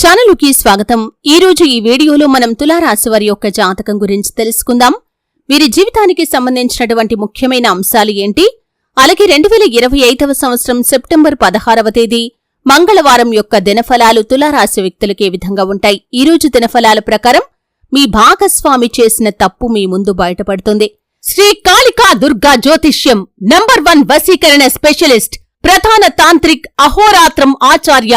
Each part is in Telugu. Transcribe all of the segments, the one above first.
ఛానలుకి స్వాగతం. ఈరోజు ఈ వీడియోలో మనం తులారాశి వారి యొక్క జాతకం గురించి తెలుసుకుందాం. వీరి జీవితానికి సంబంధించినటువంటి ముఖ్యమైన అంశాలు ఏంటి? అలాగే రెండు వేల ఇరవై ఐదవ సంవత్సరం సెప్టెంబర్ పదహారవ తేదీ మంగళవారం యొక్క దినఫలాలు తులారాశి వ్యక్తులకు ఏ విధంగా ఉంటాయి? ఈ రోజు దినఫలాల ప్రకారం మీ భాగస్వామి చేసిన తప్పు మీ ముందు బయటపడుతుంది. శ్రీ కాళికా దుర్గా జ్యోతిష్యం నంబర్ వన్ వసీకరణ స్పెషలిస్ట్ ప్రధాన తాంత్రిక్ అహోరాత్రం ఆచార్య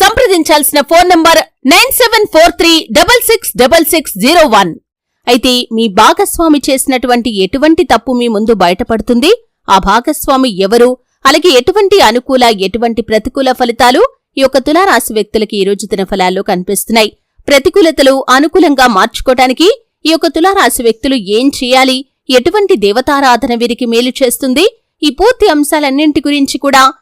సంప్రదించాల్సిన phone number nine seven four three double six double six zero one. అయితే మీ భాగస్వామి చేసినటువంటి ఎటువంటి తప్పు మీ ముందు బయటపడుతుంది? ఆ భాగస్వామి ఎవరు? అలాగే ఎటువంటి అనుకూల ఎటువంటి ప్రతికూల ఫలితాలు ఈ యొక్క తులారాశి వ్యక్తులకి ఈ రోజు ఫలాల్లో కనిపిస్తున్నాయి? ప్రతికూలతలు అనుకూలంగా మార్చుకోవటానికి ఈ యొక్క తులారాశి వ్యక్తులు ఏం చేయాలి? ఎటువంటి దేవతారాధన వీరికి మేలు చేస్తుంది? ఈ పూర్తి అంశాలన్నింటి గురించి కూడా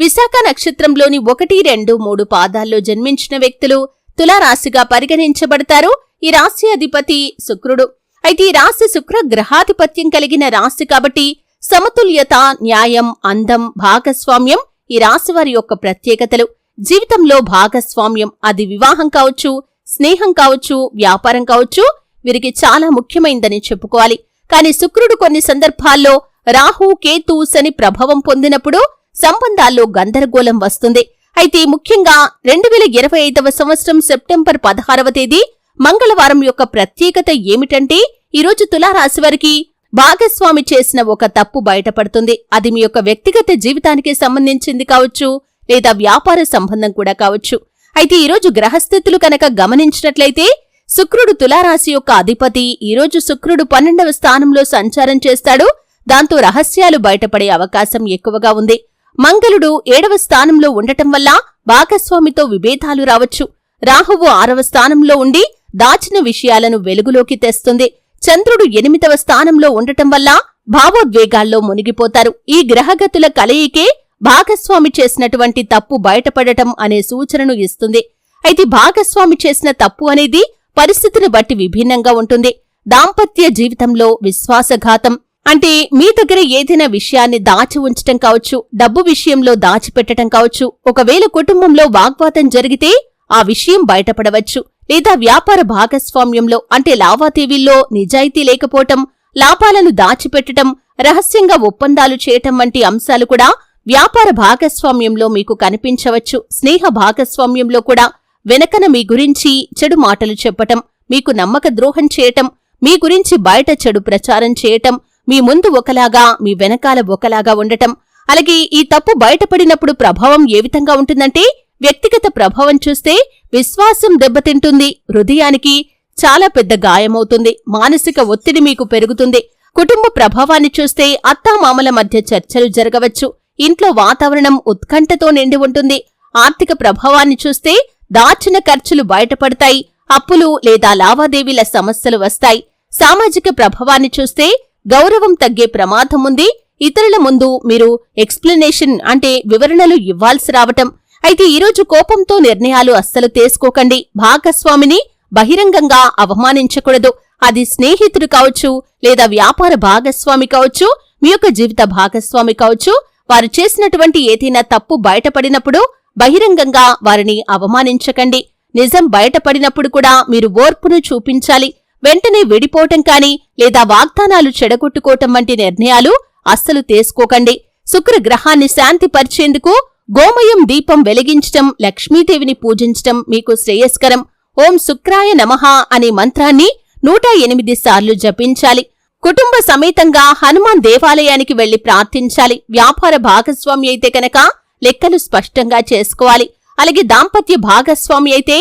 విశాఖ నక్షత్రంలోని ఒకటి రెండు మూడు పాదాల్లో జన్మించిన వ్యక్తులు తులారాశిగా పరిగణించబడతారు. ఈ రాశి అధిపతి శుక్రుడు. అయితే ఈ రాశి శుక్ర గ్రహాధిపత్యం కలిగిన రాశి కాబట్టి సమతుల్యత న్యాయం అందం భాగస్వామ్యం ఈ రాశి వారి యొక్క ప్రత్యేకతలు. జీవితంలో భాగస్వామ్యం అది వివాహం కావచ్చు స్నేహం కావచ్చు వ్యాపారం కావచ్చు వీరికి చాలా ముఖ్యమైందని చెప్పుకోవాలి. కాని శుక్రుడు కొన్ని సందర్భాల్లో రాహు కేతు శని ప్రభావం పొందినప్పుడు సంబంధాల్లో గందరగోళం వస్తుంది. అయితే ముఖ్యంగా రెండు వేల ఇరవై ఐదవ సంవత్సరం సెప్టెంబర్ పదహారవ తేదీ మంగళవారం యొక్క ప్రత్యేకత ఏమిటంటే ఈరోజు తులారాశి వారికి భాగస్వామి చేసిన ఒక తప్పు బయటపడుతుంది. అది మీ యొక్క వ్యక్తిగత జీవితానికి సంబంధించింది కావచ్చు లేదా వ్యాపార సంబంధం కూడా కావచ్చు. అయితే ఈరోజు గ్రహస్థితులు కనుక గమనించినట్లయితే శుక్రుడు తులారాశి యొక్క అధిపతి ఈరోజు శుక్రుడు పన్నెండవ స్థానంలో సంచారం చేస్తాడు. దాంతో రహస్యాలు బయటపడే అవకాశం ఎక్కువగా ఉంది. మంగళుడు ఏడవ స్థానంలో ఉండటం వల్ల భాగస్వామితో విభేదాలు రావచ్చు. రాహువు ఆరవ స్థానంలో ఉండి దాచిన విషయాలను వెలుగులోకి తెస్తుంది. చంద్రుడు ఎనిమిదవ స్థానంలో ఉండటం వల్ల భావోద్వేగాల్లో మునిగిపోతారు. ఈ గ్రహగతుల కలయికే భాగస్వామి చేసినటువంటి తప్పు బయటపడటం అనే సూచనను ఇస్తుంది. అయితే భాగస్వామి చేసిన తప్పు అనేది పరిస్థితిని బట్టి విభిన్నంగా ఉంటుంది. దాంపత్య జీవితంలో విశ్వాసఘాతం అంటే మీ దగ్గర ఏదైనా విషయాన్ని దాచి ఉంచటం కావచ్చు డబ్బు విషయంలో దాచిపెట్టటం కావచ్చు ఒకవేళ కుటుంబంలో వాగ్వాదం జరిగితే ఆ విషయం బయటపడవచ్చు. లేదా వ్యాపార భాగస్వామ్యంలో అంటే లావాదేవీల్లో నిజాయితీ లేకపోవటం లాభాలను దాచిపెట్టటం రహస్యంగా ఒప్పందాలు చేయటం వంటి అంశాలు కూడా వ్యాపార భాగస్వామ్యంలో మీకు కనిపించవచ్చు. స్నేహ భాగస్వామ్యంలో కూడా వెనకన మీ గురించి చెడు మాటలు చెప్పటం మీకు నమ్మక ద్రోహం చేయటం మీ గురించి బయట చెడు ప్రచారం చేయటం మీ ముందు ఒకలాగా మీ వెనకాల ఒకలాగా ఉండటం. అలాగే ఈ తప్పు బయటపడినప్పుడు ప్రభావం ఏ విధంగా ఉంటుందంటే వ్యక్తిగత ప్రభావం చూస్తే విశ్వాసం దెబ్బతింటుంది హృదయానికి చాలా పెద్ద గాయమవుతుంది మానసిక ఒత్తిడి మీకు పెరుగుతుంది. కుటుంబ ప్రభావాన్ని చూస్తే అత్తామామల మధ్య చర్చలు జరగవచ్చు. ఇంట్లో వాతావరణం ఉత్కంఠతో నిండి ఉంటుంది. ఆర్థిక ప్రభావాన్ని చూస్తే దాచిన ఖర్చులు బయటపడతాయి. అప్పులు లేదా లావాదేవీల సమస్యలు వస్తాయి. సామాజిక ప్రభావాన్ని చూస్తే గౌరవం తగ్గే ప్రమాదం ఉంది. ఇతరుల ముందు మీరు ఎక్స్ప్లెనేషన్ అంటే వివరణలు ఇవ్వాల్సి రావటం. అయితే ఈరోజు కోపంతో నిర్ణయాలు అస్సలు తీసుకోకండి. భాగస్వామిని బహిరంగంగా అవమానించకూడదు. అది స్నేహితుడు కావచ్చు లేదా వ్యాపార భాగస్వామి కావచ్చు మీ యొక్క జీవిత భాగస్వామి కావచ్చు వారు చేసినటువంటి ఏదైనా తప్పు బయటపడినప్పుడు బహిరంగంగా వారిని అవమానించకండి. నిజం బయటపడినప్పుడు కూడా మీరు ఓర్పును చూపించాలి. వెంటనే విడిపోవటం కాని లేదా వాగ్దానాలు చెడగొట్టుకోవటం వంటి నిర్ణయాలు అస్సలు తీసుకోకండి. శుక్ర గ్రహాన్ని శాంతిపరిచేందుకు గోమయం దీపం వెలిగించటం లక్ష్మీదేవిని పూజించటం మీకు శ్రేయస్కరం. ఓం శుక్రాయ నమః అనే మంత్రాన్ని నూట ఎనిమిది సార్లు జపించాలి. కుటుంబ సమేతంగా హనుమాన్ దేవాలయానికి వెళ్ళి ప్రార్థించాలి. వ్యాపార భాగస్వామి అయితే కనుక లెక్కలు స్పష్టంగా చేసుకోవాలి. అలాగే దాంపత్య భాగస్వామి అయితే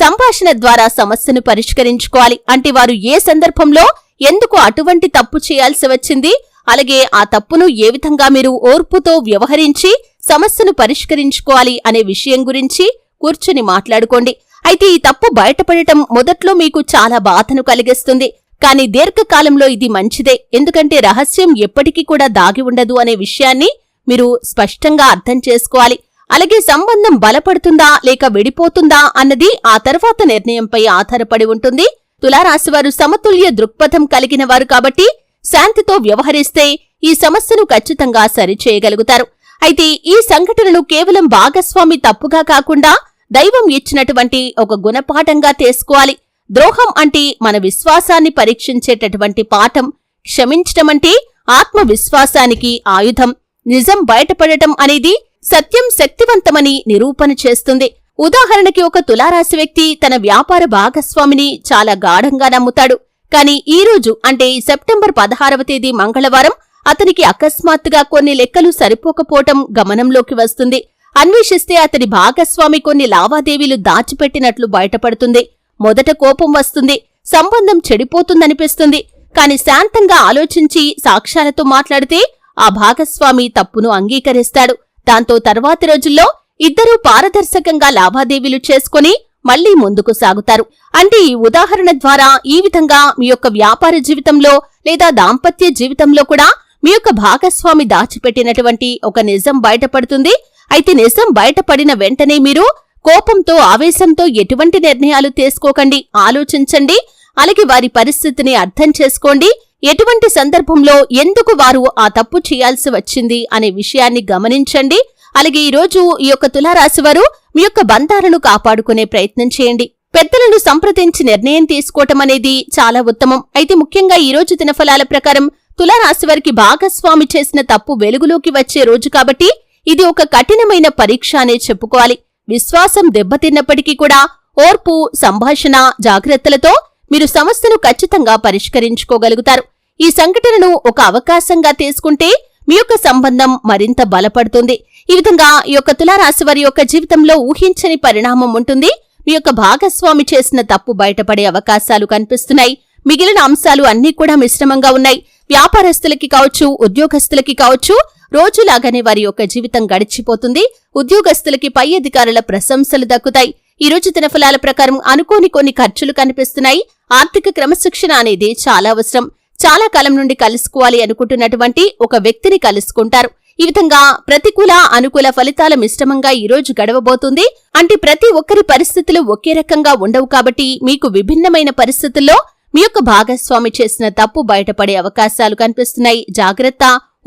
సంభాషణ ద్వారా సమస్యను పరిష్కరించుకోవాలి. అంటే వారు ఏ సందర్భంలో ఎందుకు అటువంటి తప్పు చేయాల్సి వచ్చింది? అలాగే ఆ తప్పును ఏ విధంగా మీరు ఓర్పుతో వ్యవహరించి సమస్యను పరిష్కరించుకోవాలి అనే విషయం గురించి కూర్చుని మాట్లాడుకోండి. అయితే ఈ తప్పు బయటపడటం మొదట్లో మీకు చాలా బాధను కలిగిస్తుంది. కానీ దీర్ఘకాలంలో ఇది మంచిదే. ఎందుకంటే రహస్యం ఎప్పటికీ కూడా దాగి ఉండదు అనే విషయాన్ని మీరు స్పష్టంగా అర్థం చేసుకోవాలి. అలాగే సంబంధం బలపడుతుందా లేక విడిపోతుందా అన్నది ఆ తర్వాత నిర్ణయంపై ఆధారపడి ఉంటుంది. తులారాశివారు సమతుల్య దృక్పథం కలిగిన వారు కాబట్టి శాంతితో వ్యవహరిస్తే ఈ సమస్యను ఖచ్చితంగా సరిచేయగలుగుతారు. అయితే ఈ సంఘటనను కేవలం భాగస్వామి తప్పుగా కాకుండా దైవం ఇచ్చినటువంటి ఒక గుణపాఠంగా తీసుకోవాలి. ద్రోహం అంటే మన విశ్వాసాన్ని పరీక్షించేటటువంటి పాఠం. క్షమించటమంటే ఆత్మవిశ్వాసానికి ఆయుధం. నిజం బయటపడటం అనేది సత్యం శక్తివంతమని నిరూపణ చేస్తుంది. ఉదాహరణకి ఒక తులారాశి వ్యక్తి తన వ్యాపార భాగస్వామిని చాలా గాఢంగా నమ్ముతాడు. కాని ఈ రోజు అంటే సెప్టెంబర్ పదహారవ తేదీ మంగళవారం అతనికి అకస్మాత్తుగా కొన్ని లెక్కలు సరిపోకపోవటం గమనంలోకి వస్తుంది. అన్వేషిస్తే అతని భాగస్వామి కొన్ని లావాదేవీలు దాచిపెట్టినట్లు బయటపడుతుంది. మొదట కోపం వస్తుంది. సంబంధం చెడిపోతుందనిపిస్తుంది. కాని శాంతంగా ఆలోచించి సాక్ష్యాలతో మాట్లాడితే ఆ భాగస్వామి తప్పును అంగీకరిస్తాడు. దాంతో తర్వాతి రోజుల్లో ఇద్దరూ పారదర్శకంగా లావాదేవీలు చేసుకుని మళ్ళీ ముందుకు సాగుతారు. అంటే ఈ ఉదాహరణ ద్వారా ఈ విధంగా మీ యొక్క వ్యాపార జీవితంలో లేదా దాంపత్య జీవితంలో కూడా మీ యొక్క భాగస్వామి దాచిపెట్టినటువంటి ఒక నిజం బయటపడుతుంది. అయితే నిజం బయటపడిన వెంటనే మీరు కోపంతో ఆవేశంతో ఎటువంటి నిర్ణయాలు తీసుకోకండి. ఆలోచించండి. అలాగే వారి పరిస్థితిని అర్థం చేసుకోండి. ఎటువంటి సందర్భంలో ఎందుకు వారు ఆ తప్పు చేయాల్సి వచ్చింది అనే విషయాన్ని గమనించండి. అలాగే ఈ రోజు ఈ యొక్క తులారాశి వారు మీ యొక్క బంధాలను కాపాడుకునే ప్రయత్నం చేయండి. పెద్దలను సంప్రదించి నిర్ణయం తీసుకోవటం అనేది చాలా ఉత్తమం. అయితే ముఖ్యంగా ఈ రోజు దినఫలాల ప్రకారం తులారాశి వారికి భాగస్వామి చేసిన తప్పు వెలుగులోకి వచ్చే రోజు కాబట్టి ఇది ఒక కఠినమైన పరీక్ష అనే చెప్పుకోవాలి. విశ్వాసం దెబ్బతిన్నప్పటికీ కూడా ఓర్పు సంభాషణ జాగ్రత్తలతో మీరు సమస్యను ఖచ్చితంగా పరిష్కరించుకోగలుగుతారు. ఈ సంఘటనను ఒక అవకాశంగా తీసుకుంటే మీ యొక్క సంబంధం మరింత బలపడుతుంది. ఈ విధంగా ఈ యొక్క తులారాశి వారి యొక్క జీవితంలో ఊహించని పరిణామం ఉంటుంది. మీ యొక్క భాగస్వామి చేసిన తప్పు బయటపడే అవకాశాలు కనిపిస్తున్నాయి. మిగిలిన అంశాలు అన్నీ కూడా మిశ్రమంగా ఉన్నాయి. వ్యాపారస్తులకి కావచ్చు ఉద్యోగస్తులకి కావచ్చు రోజులాగానే వారి యొక్క జీవితం గడిచిపోతుంది. ఉద్యోగస్తులకి పై అధికారుల ప్రశంసలు దక్కుతాయి. ఈ రోజు దినఫలాల ప్రకారం అనుకోని కొన్ని ఖర్చులు కనిపిస్తున్నాయి. ఆర్థిక క్రమశిక్షణ అనేది చాలా అవసరం. చాలా కాలం నుండి కలుసుకోవాలి అనుకుంటున్నటువంటి ఒక వ్యక్తిని కలుసుకుంటారు. ఈ విధంగా ప్రతికూల అనుకూల ఫలితాల మిశ్రమంగా ఈ రోజు గడవబోతుంది. అంటే ప్రతి ఒక్కరి పరిస్థితులు ఒకే రకంగా ఉండవు కాబట్టి మీకు విభిన్నమైన పరిస్థితుల్లో మీ యొక్క భాగస్వామి చేసిన తప్పు బయటపడే అవకాశాలు కనిపిస్తున్నాయి. జాగ్రత్త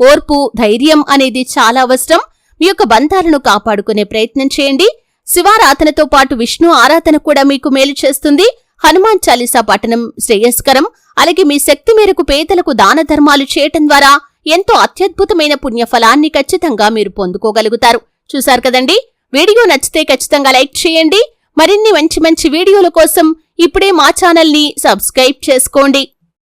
ఓర్పు ధైర్యం అనేది చాలా అవసరం. మీ యొక్క బంధాలను కాపాడుకునే ప్రయత్నం చేయండి. శివారాధనతో పాటు విష్ణు ఆరాధన కూడా మీకు మేలు చేస్తుంది. హనుమాన్ చాలీసా పఠనం శ్రేయస్కరం. అలాగే మీ శక్తి మేరకు పేదలకు దాన ధర్మాలు చేయటం ద్వారా ఎంతో అత్యద్భుతమైన పుణ్యఫలాన్ని ఖచ్చితంగా మీరు పొందుకోగలుగుతారు. చూశారు కదండి? వీడియో నచ్చితే ఖచ్చితంగా లైక్ చేయండి. మరిన్ని మంచి మంచి వీడియోల కోసం ఇప్పుడే మా ఛానల్ని సబ్స్క్రైబ్ చేసుకోండి.